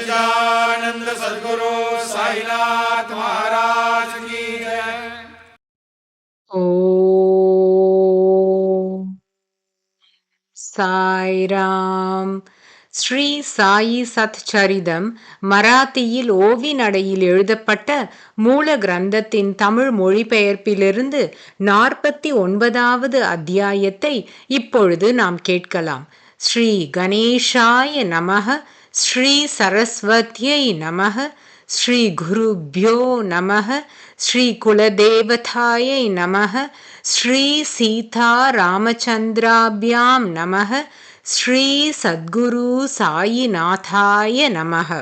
सच्चिदानंद सदगुरु साईनाथ महाराज की जय ஓம் சாய்ராம் ஸ்ரீ சாயி சத்சரிதம் மராத்தியில் ஓவி நடையில் எழுதப்பட்ட மூல கிரந்தத்தின் தமிழ் மொழிபெயர்ப்பிலிருந்து நாற்பத்தி ஒன்பதாவது அத்தியாயத்தை இப்பொழுது நாம் கேட்கலாம் ஸ்ரீ கணேஷாய நமக ஸ்ரீ சரஸ்வத்யை நமக ஸ்ரீ குருப்யோ நமக ஸ்ரீ குலதேவதாயை நமக ஸ்ரீ சீதா ராமச்சந்திராபியாம் நமக ஸ்ரீ சத்குரு சாயிநாதாய நமக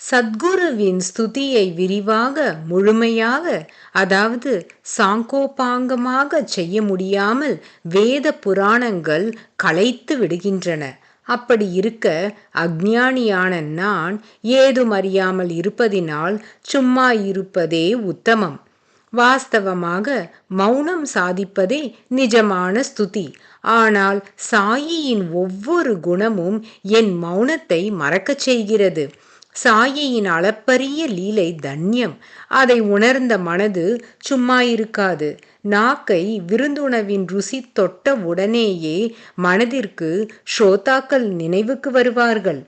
சத்குருவின் ஸ்துதியை விரிவாக முழுமையாக அதாவது சாங்கோபாங்கமாக செய்ய முடியாமல் வேத புராணங்கள் களைத்து விடுகின்றன. அப்படி இருக்க அஜ்ஞானியான நான் ஏதும் அறியாமல் இருப்பதினால் சும்மா இருப்பதே உத்தமம். வாஸ்தவமாக மௌனம் சாதிப்பதே நிஜமான ஸ்துதி. ஆனால் சாயியின் ஒவ்வொரு குணமும் என் மௌனத்தை மறக்கச் செய்கிறது. சாயியின் அளப்பரிய லீலை தன்யம். அதை உணர்ந்த மனது சும்மா இருக்காது. நாக்கை விருந்துணவின் ருசி தொட்ட உடனேயே மனதிற்கு ஸ்ரோதாக்கள் நினைவுக்கு வருவார்கள்.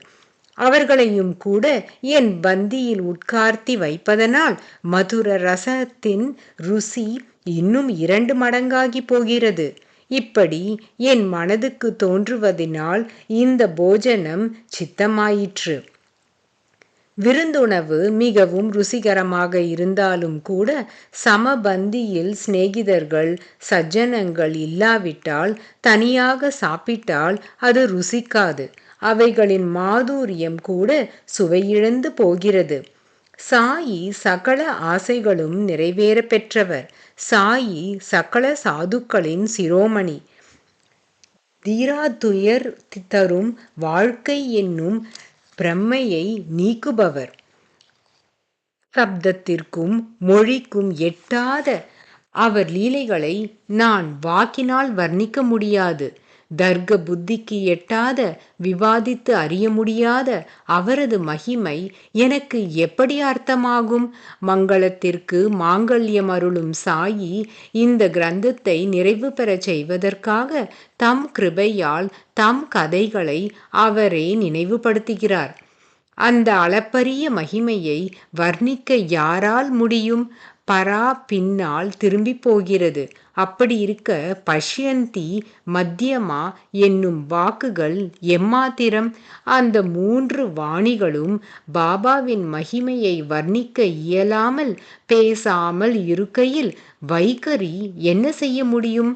அவர்களையும் கூட என் பந்தியில் உட்கார்த்தி வைப்பதனால் மதுர ரசத்தின் ருசி இன்னும் இரண்டு மடங்காகி போகிறது. இப்படி என் மனதுக்கு தோன்றுவதினால் இந்த போஜனம் சித்தமாயிற்று. விருந்துணவு மிகவும் ருசிகரமாக இருந்தாலும் கூட சமபந்தியில் சிநேகிதர்கள் சஜ்ஜனங்கள் இல்லாவிட்டால் தனியாக சாப்பிட்டால் அது ருசிக்காது. அவைகளின் மாதுரியம் கூட சுவையிழந்து போகிறது. சாயி சகல ஆசைகளும் நிறைவேற பெற்றவர். சாயி சகல சாதுக்களின் சிரோமணி. தீராதுயர் தரும் வாழ்க்கை என்னும் பிரம்மையை நீக்குபவர். சப்தத்திற்கும் மொழிக்கும் எட்டாத அவர் லீலைகளை நான் வாக்கினால் வர்ணிக்க முடியாது. தர்க்க புத்திக்கு எட்டாத விவாதித்து அறிய முடியாத அவரது மகிமை எனக்கு எப்படி அர்த்தமாகும்? மங்களத்திற்கு மாங்கல்யம் அருளும் சாயி இந்த கிரந்தத்தை நிறைவு பெறச் செய்வதற்காக தம் கிருபையால் தம் கதைகளை அவரே நினைவுபடுத்துகிறார். அந்த அளப்பரிய மகிமையை வர்ணிக்க யாரால் முடியும்? பரா பின்னால் திரும்பி போகிறது. அப்படி இருக்க பஷ்யந்தி மத்தியமா என்னும் வாக்குகள் எம்மாத்திரம்? அந்த மூன்று வாணிகளும் பாபாவின் மகிமையை வர்ணிக்க இயலாமல் பேசாமல் இருக்கையில் வைகரி என்ன செய்ய முடியும்?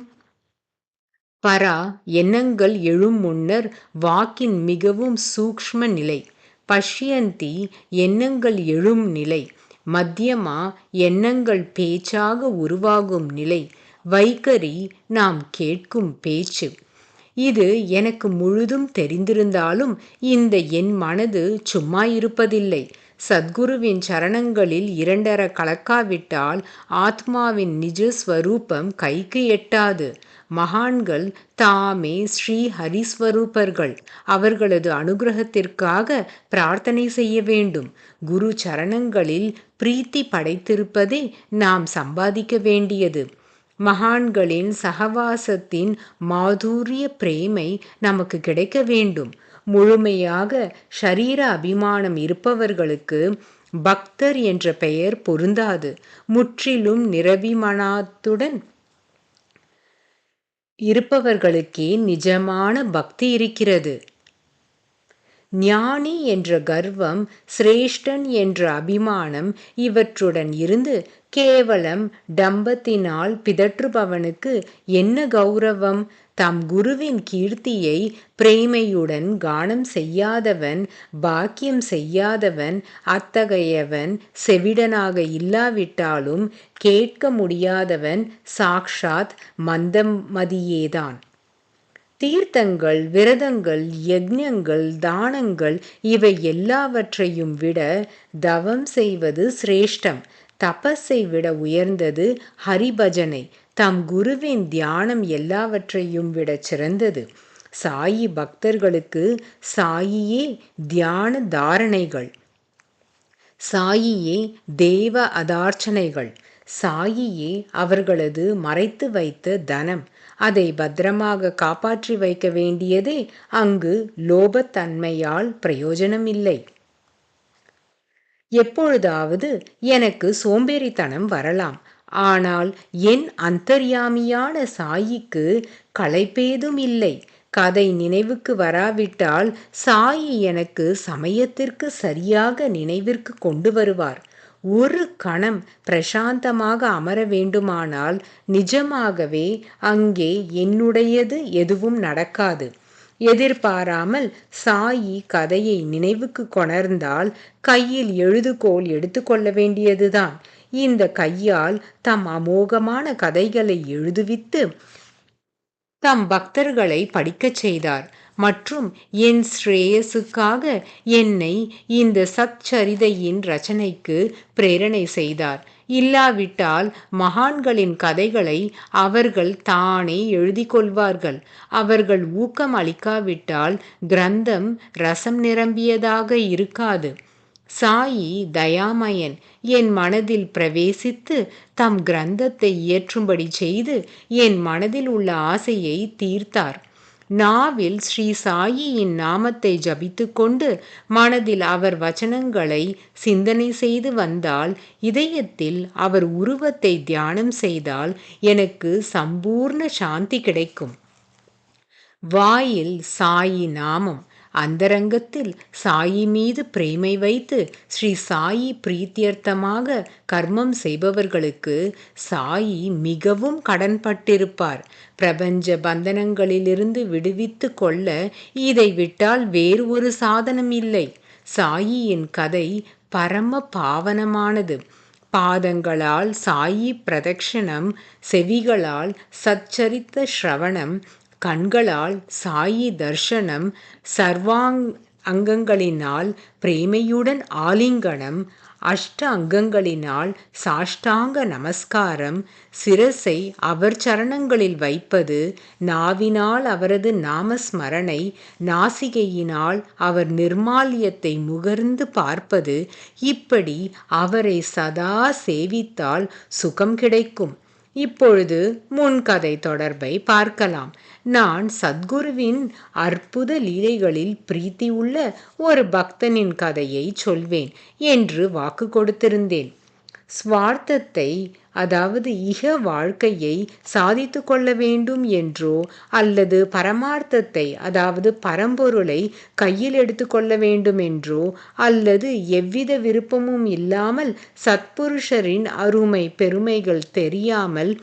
பரா எண்ணங்கள் எழும் முன்னர் வாக்கின் மிகவும் சூக்ஷ்ம நிலை. பஷ்யந்தி எண்ணங்கள் எழும் நிலை. மத்தியமா எண்ணங்கள் பேச்சாக உருவாகும் நிலை வைகரி நாம் கேட்கும் பேச்சு. இது எனக்கு முழுதும் தெரிந்திருந்தாலும் இந்த என் மனது சும்மா இருப்பதில்லை. சத்குருவின் சரணங்களில் இரண்டர கலக்காவிட்டால் ஆத்மாவின் நிஜஸ்வரூபம் கைக்கு எட்டாது. மகான்கள் தாமே ஸ்ரீ ஹரிஸ்வரூபர்கள். அவர்களது அனுகிரகத்திற்காக பிரார்த்தனை செய்ய வேண்டும். குரு சரணங்களில் பிரீத்தி படைத்திருப்பதே நாம் சம்பாதிக்க வேண்டியது. மகான்களின் சகவாசத்தின் மாதுரிய பிரேமை நமக்கு கிடைக்க வேண்டும். முழுமையாக ஷரீர அபிமானம் இருப்பவர்களுக்கு பக்தர் என்ற பெயர் பொருந்தாது. முற்றிலும் நிரபிமனாத்துடன் இருப்பவர்களுக்கே நிஜமான பக்தி இருக்கிறது. ஞானி என்ற கர்வம் சிரேஷ்டன் என்ற அபிமானம் இவற்றுடன் இருந்து கேவலம் டம்பத்தினால் பிதற்றுபவனுக்கு என்ன கௌரவம்? தம் குருவின் கீர்த்தியை பிரேமையுடன் கானம் செய்யாதவன் பாக்கியம் செய்யாதவன் அத்தகையவன் செவிடனாக இல்லாவிட்டாலும் கேட்க முடியாதவன் சாக்ஷாத் மந்தமதியேதான். தீர்த்தங்கள் விரதங்கள் யஜ்ஞங்கள் தானங்கள் இவை எல்லாவற்றையும் விட தவம் செய்வது சிரேஷ்டம். தபஸை விட உயர்ந்தது ஹரிபஜனை. தம் குருவின் தியானம் எல்லாவற்றையும் விட சிறந்தது. சாயி பக்தர்களுக்கு சாயியே தியான தாரணைகள். சாயியே தேவ அதார்ச்சனைகள். சாயியே அவர்களது மறைத்து வைத்த தனம். அதை பத்திரமாக காப்பாற்றி வைக்க வேண்டியதே அங்கு லோபத்தன்மையால் பிரயோஜனமில்லை. எப்பொழுதாவது எனக்கு சோம்பேறித்தனம் வரலாம். ஆனால் என் அந்தர்யாமியான சாயிக்கு களைப்பேதும் இல்லை கதை நினைவுக்கு வராவிட்டால் சாயி எனக்கு சமயத்திற்கு சரியாக நினைவிற்கு கொண்டு வருவார். ஒரு கணம் பிரசாந்தமாக அமர வேண்டுமானால் நிஜமாகவே அங்கே என்னுடையது எதுவும் நடக்காது. எதிர்பாராமல் சாயி கதையை நினைவுக்கு கொணர்ந்தால் கையில் எழுதுகோல் எடுத்துக்கொள்ள வேண்டியதுதான். இந்த கையால் தம் அமோகமான கதைகளை எழுதுவித்து தம் பக்தர்களை படிக்கச் செய்தார். மற்றும் என் ஸ்ரேயஸுக்காக என்னை இந்த சச்சரிதையின் ரச்சனைக்கு பிரேரணை செய்தார். இல்லாவிட்டால் மகான்களின் கதைகளை அவர்கள் தானே எழுதி கொள்வார்கள். அவர்கள் ஊக்கம் அளிக்காவிட்டால் கிரந்தம் ரசம் நிரம்பியதாக இருக்காது. சாயி தயாமயன் என் மனதில் பிரவேசித்து தம் கிரந்தத்தை இயற்றும்படி செய்து என் மனதில் உள்ள ஆசையை தீர்த்தார். நாவில் ஸ்ரீ சாயியின் நாமத்தை ஜபித்து கொண்டு மனதில் அவர் வச்சனங்களை சிந்தனை செய்து வந்தால் இதயத்தில் அவர் உருவத்தை தியானம் செய்தால் எனக்கு சம்பூர்ண சாந்தி கிடைக்கும். வாயில் சாயி நாமம். அந்தரங்கத்தில் சாயி மீது பிரேமை வைத்து ஸ்ரீ சாயி பிரீத்தியர்த்தமாக கர்மம் செய்பவர்களுக்கு சாயி மிகவும் கடன்பட்டிருப்பார். பிரபஞ்ச பந்தனங்களிலிருந்து விடுவித்து கொள்ள இதை விட்டால் வேறு ஒரு சாதனம் இல்லை. சாயியின் கதை பரம பாவனமானது. பாதங்களால் சாயி பிரதக்ஷணம் செவிகளால் சச்சரித்த ஸ்ரவணம் கண்களால் சாயி தர்ஷனம் சர்வாங் அங்கங்களினால் பிரேமையுடன் ஆலிங்கனம் அஷ்ட அங்கங்களினால் சாஷ்டாங்க நமஸ்காரம் சிரசை அவர் சரணங்களில் வைப்பது நாவினால் அவரது நாமஸ்மரணை நாசிகையினால் அவர் நிர்மால்யத்தை முகர்ந்து பார்ப்பது இப்படி அவரை சதா சேவித்தால் சுகம் கிடைக்கும். இப்பொழுது முன்கதை தொடர்பை பார்க்கலாம். நான் சத்குருவின் அற்புத லீலைகளில் பிரீத்தி உள்ள ஒரு பக்தனின் கதையை சொல்வேன் என்று வாக்கு கொடுத்திருந்தேன். ஸ்வார்த்தத்தை அதாவது இக வாழ்க்கையை சாதித்து கொள்ள வேண்டும் என்றோ அல்லது பரமார்த்தத்தை அதாவது பரம்பொருளை கையில் எடுத்துக்கொள்ள வேண்டும் என்றோ அல்லது எவ்வித விருப்பமும் இல்லாமல் சத்புருஷரின் அருமை பெருமைகள் தெரியாமல்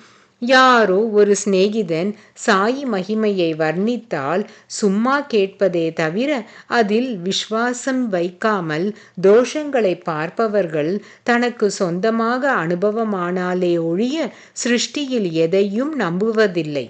யாரோ ஒரு சிநேகிதன் சாயி மகிமையை வர்ணித்தால் சும்மா கேட்பதே தவிர அதில் விஸ்வாசம் வைக்காமல் தோஷங்களை பார்ப்பவர்கள் தனக்கு சொந்தமாக அனுபவமானாலே ஒழிய சிருஷ்டியில் எதையும் நம்புவதில்லை.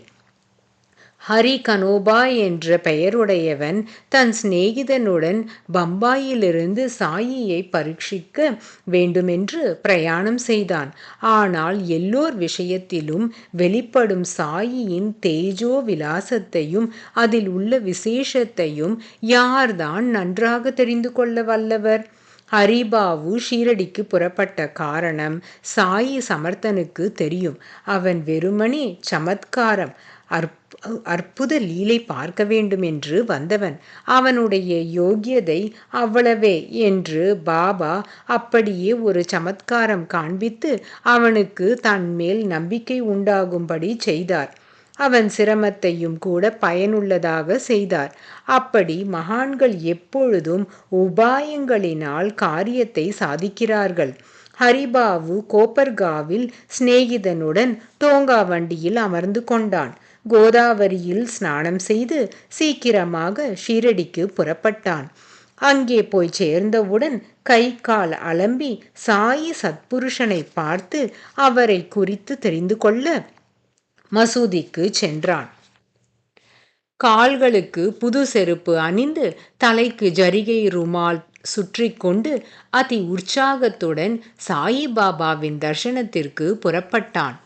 ஹரி கனோபா என்ற பெயருடையவன் தன் சிநேகிதனுடன் பம்பாயிலிருந்து சாயியை பரீட்சிக்க வேண்டுமென்று பிரயாணம் செய்தான். ஆனால் எல்லோர் விஷயத்திலும் வெளிப்படும் சாயியின் தேஜோ விலாசத்தையும் அதில் உள்ள விசேஷத்தையும் யார்தான் நன்றாக தெரிந்து கொள்ள வல்லவர்? ஹரிபாவு ஷீரடிக்கு புறப்பட்ட காரணம் சாயி சமர்த்தனுக்கு தெரியும். அவன் வெறுமனே சமத்காரம் அற்ப அற்புத லீலை பார்க்க வேண்டும் என்று வந்தவன். அவனுடைய யோகியதை அவ்வளவே என்று பாபா அப்படியே ஒரு சமத்காரம் காண்பித்து அவனுக்கு தன்மேல் நம்பிக்கை உண்டாகும்படி செய்தார். அவன் சிரமத்தையும் கூட பயனுள்ளதாக செய்தார். அப்படி மகான்கள் எப்பொழுதும் உபாயங்களினால் காரியத்தை சாதிக்கிறார்கள். ஹரிபாவு கோப்பர்காவில் சிநேகிதனுடன் தோங்கா வண்டியில் அமர்ந்து கொண்டான். கோதாவரியில் ஸ்நானம் செய்து சீக்கிரமாக ஷீரடிக்கு புறப்பட்டான். அங்கே போய் சேர்ந்தவுடன் கை கால் அலம்பி சாயி சத்புருஷனை பார்த்து அவரை குறித்து தெரிந்து கொள்ள மசூதிக்கு சென்றான். கால்களுக்கு புது செருப்பு அணிந்து தலைக்கு ஜரிகை ருமால் சுற்றி கொண்டு அதி உற்சாகத்துடன் சாயிபாபாவின் தர்சனத்திற்கு புறப்பட்டான்.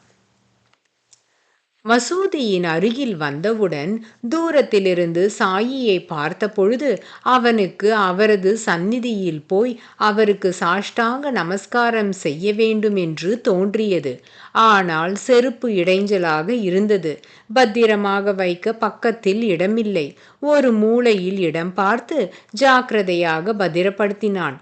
மசூதியின் அருகில் வந்தவுடன் தூரத்திலிருந்து சாயியை பார்த்தபொழுது அவனுக்கு அவரது சந்நிதியில் போய் அவருக்கு சாஷ்டாங்க நமஸ்காரம் செய்ய வேண்டும் என்று தோன்றியது. ஆனால் செருப்பு இடைஞ்சலாக இருந்தது. பத்திரமாக வைக்க பக்கத்தில் இடமில்லை. ஒரு மூலையில் இடம் பார்த்து ஜாக்கிரதையாக பத்திரப்படுத்தினான்.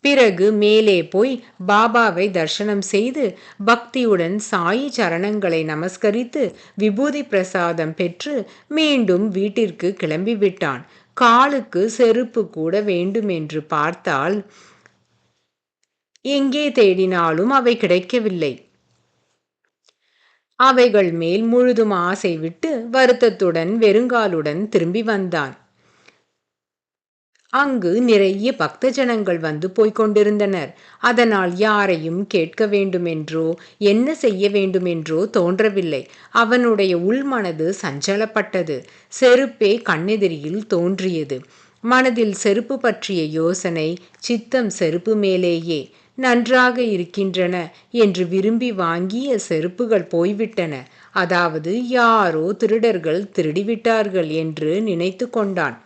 பிறகு மேலே போய் பாபாவை தர்சனம் செய்து பக்தியுடன் சாயி சரணங்களை நமஸ்கரித்து விபூதி பிரசாதம் பெற்று மீண்டும் வீட்டிற்கு கிளம்பிவிட்டான் காலுக்கு செருப்பு கூட வேண்டும் என்று பார்த்தால் எங்கே தேடினாலும் அவை கிடைக்கவில்லை. அவைகள் மேல் முழுதும் ஆசை விட்டு வருத்தத்துடன் வெறுங்காலுடன் திரும்பி வந்தான். அங்கு நிறைய பக்த ஜனங்கள் வந்து போய்க் கொண்டிருந்தனர் அதனால் யாரையும் கேட்க வேண்டுமென்றோ என்ன செய்ய வேண்டுமென்றோ தோன்றவில்லை. அவனுடைய உள்மனது சஞ்சலப்பட்டது. செருப்பே கண்ணெதிரியில் தோன்றியது. மனதில் செருப்பு பற்றிய யோசனை சித்தம் செருப்பு மேலேயே நன்றாக இருக்கின்றன என்று விரும்பி வாங்கிய செருப்புகள் போய்விட்டன. அதாவது யாரோ திருடர்கள் திருடிவிட்டார்கள் என்று நினைத்து கொண்டான்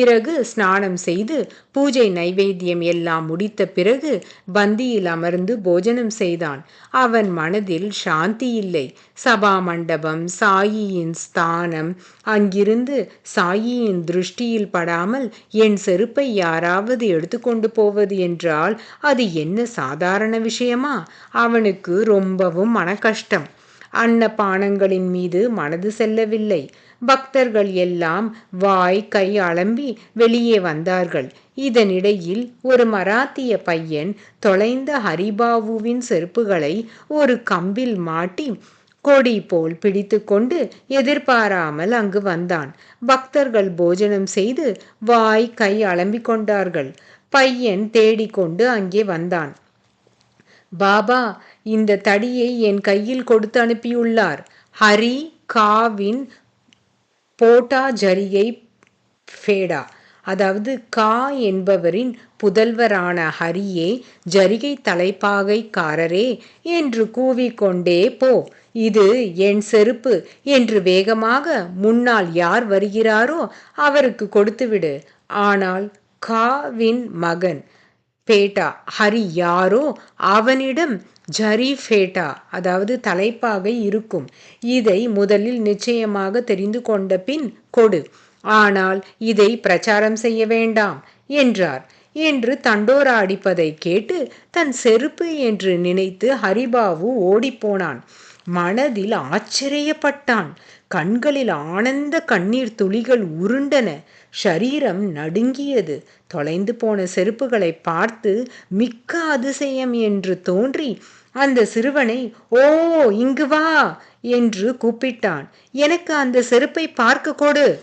பிறகு ஸ்நானம் செய்து பூஜை நைவேத்தியம் எல்லாம் முடித்த பிறகு பந்தியில் அமர்ந்து போஜனம் செய்தான். அவன் மனதில் சாந்தி இல்லை. சபா மண்டபம் சாயியின் ஸ்தானம் அங்கிருந்து சாயியின் திருஷ்டியில் படாமல் என் செருப்பை யாராவது எடுத்துக்கொண்டு போவது என்றால் அது என்ன சாதாரண விஷயமா? அவனுக்கு ரொம்பவும் மன கஷ்டம் அன்னபானங்களின் மீது மனது செல்லவில்லை. பக்தர்கள் எல்லாம் வாய் கை அலம்பி வெளியே வந்தார்கள். இதனிடையில் ஒரு மராத்திய பையன் தொலைந்த ஹரிபாபுவின் செருப்புகளை ஒரு கம்பில் மாட்டி கொடி போல் பிடித்துக்கொண்டு எதிர்பாராமல் அங்கு வந்தான். பக்தர்கள் போஜனம் செய்து வாய் கை அலம்பிக் கொண்டார்கள். பையன் தேடிக்கொண்டு அங்கே வந்தான். பாபா இந்த தடியை என் கையில் கொடுத்து அனுப்பியுள்ளார். ஹரி காவின் போட்டா ஜரிகை ஃபேடா. அதாவது கா என்பவரின் புதல்வரான ஹரியே ஜரிகை தலைப்பாகைக்காரரே என்று கூவிக்கொண்டே போ. இது என் செருப்பு என்று வேகமாக முன்னால் யார் வருகிறாரோ அவருக்கு கொடுத்துவிடு. ஆனால் காவின் மகன் பேட்டா ஹரி யாரோ அவனிடம் ஜரி ஃபேட்டா அதாவது தலைப்பாகை இருக்கும். இதை முதலில் நிச்சயமாக தெரிந்து கொண்ட பின் கொடு. ஆனால் இதை பிரச்சாரம் செய்ய வேண்டாம் என்றார். என்று தண்டோரா அடிப்பதை கேட்டு தன் செருப்பு என்று நினைத்து ஹரிபாபு ஓடிப்போனான் மனதில் ஆச்சரியப்பட்டான். கண்களில் ஆனந்த கண்ணீர் துளிகள் உருண்டன. ஷரீரம் நடுங்கியது. தொலைந்து போன செருப்புகளை பார்த்து மிக்க அதிசயம் என்று தோன்றி அந்த சிறுவனை ஓ இங்கு வா என்று கூப்பிட்டான். எனக்கு அந்த செருப்பை பார்க்க கொடு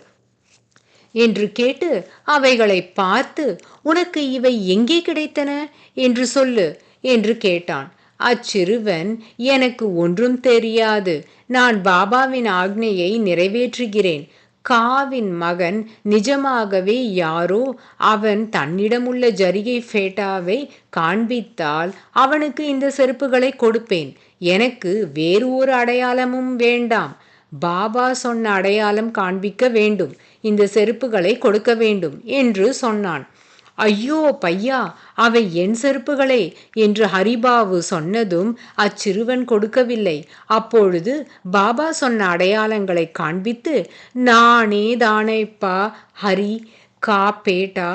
என்று கேட்டு அவைகளை பார்த்து உனக்கு இவை எங்கே கிடைத்தன? என்று சொல்லு என்று கேட்டான். அச்சிறுவன் எனக்கு ஒன்றும் தெரியாது. நான் பாபாவின் ஆக்னையை நிறைவேற்றுகிறேன். காவின் மகன் நிஜமாகவே யாரோ? அவன் தன்னிடமுள்ள ஜரிகை ஃபேட்டாவை காண்பித்தால் அவனுக்கு இந்த செருப்புகளை கொடுப்பேன். எனக்கு வேறு ஒரு அடையாளமும் வேண்டாம். பாபா சொன்ன அடையாளம் காண்பிக்க வேண்டும். இந்த செருப்புகளை கொடுக்க வேண்டும் என்று சொன்னான். ஐயோ பையா அவை என் செருப்புகளே என்று ஹரிபாவு சொன்னதும் அச்சிறுவன் கொடுக்கவில்லை. அப்பொழுது பாபா சொன்ன அடையாளங்களை காண்பித்து நானே தானேப்பா ஹரி கா பேட்டா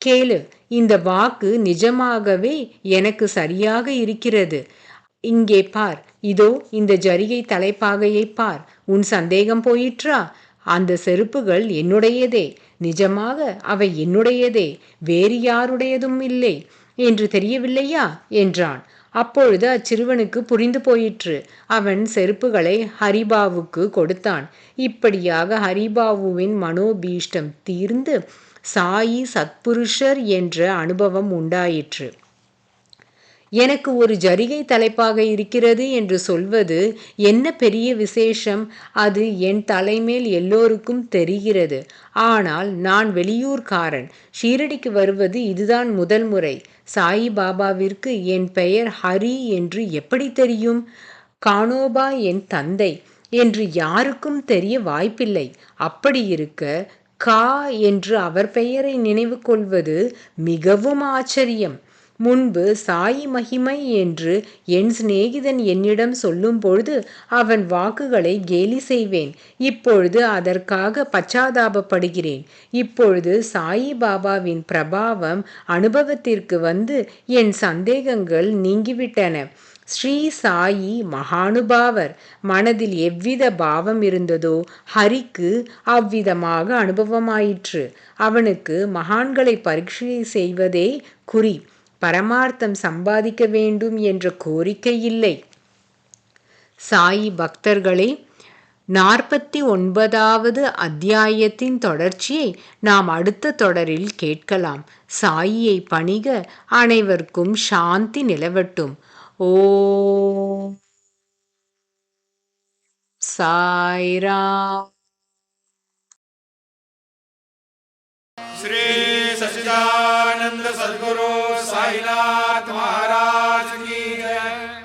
கேளு இந்த வாக்கு நிஜமாகவே எனக்கு சரியாக இருக்கிறது. இங்கே பார் இதோ இந்த ஜரிகை தலைப்பாகையை பார் உன் சந்தேகம் போயிற்றா? அந்த செருப்புகள் என்னுடையதே. நிஜமாக அவை என்னுடையதே வேறு யாருடையதும் இல்லை என்று தெரியவில்லையா? என்றான். அப்பொழுது அச்சிறுவனுக்கு புரிந்து போயிற்று. அவன் செருப்புகளை ஹரிபாவுக்கு கொடுத்தான். இப்படியாக ஹரிபாவுவின் மனோபீஷ்டம் தீர்ந்து சாயி சத்புருஷர் என்ற அனுபவம் உண்டாயிற்று. எனக்கு ஒரு ஜரிகை தலைப்பாக இருக்கிறது என்று சொல்வது என்ன பெரிய விசேஷம்? அது என் தலைமேல் எல்லோருக்கும் தெரிகிறது. ஆனால் நான் வெளியூர்காரன். ஷீரடிக்கு வருவது இதுதான் முதல் முறை. சாயி பாபாவிற்கு என் பெயர் ஹரி என்று எப்படி தெரியும்? கானோபா என் தந்தை என்று யாருக்கும் தெரிய வாய்ப்பில்லை. அப்படி இருக்க கா என்று அவர் பெயரை நினைவு கொள்வது மிகவும் ஆச்சரியம். முன்பு சாயி மகிமை என்று என் சிநேகிதன் என்னிடம் சொல்லும் பொழுது அவன் வாக்குகளை கேலி செய்வேன். இப்பொழுது அதற்காக பச்சாதாபப்படுகிறேன். இப்பொழுது சாயி பாபாவின் பிரபாவம் அனுபவத்திற்கு வந்து என் சந்தேகங்கள் நீங்கிவிட்டன. ஸ்ரீ சாயி மகானுபாவர் மனதில் எவ்வித பாவம் இருந்ததோ ஹரிக்கு அவ்விதமாக அனுபவமாயிற்று. அவனுக்கு மகான்களை பரீட்சை செய்வதே குறி. பரமார்த்தம் சம்பாதிக்க வேண்டும் என்ற கோரிக்கை இல்லை சாயி பக்தர்களே நாற்பத்தி ஒன்பதாவது அத்தியாயத்தின் தொடர்ச்சியை நாம் அடுத்த தொடரில் கேட்கலாம். சாயியை பணிக அனைவருக்கும் சாந்தி நிலவட்டும். ஓ சாய்ரா ஸ்ரீ सच्चिदानंद सदगुरु साईनाथ महाराज की जय।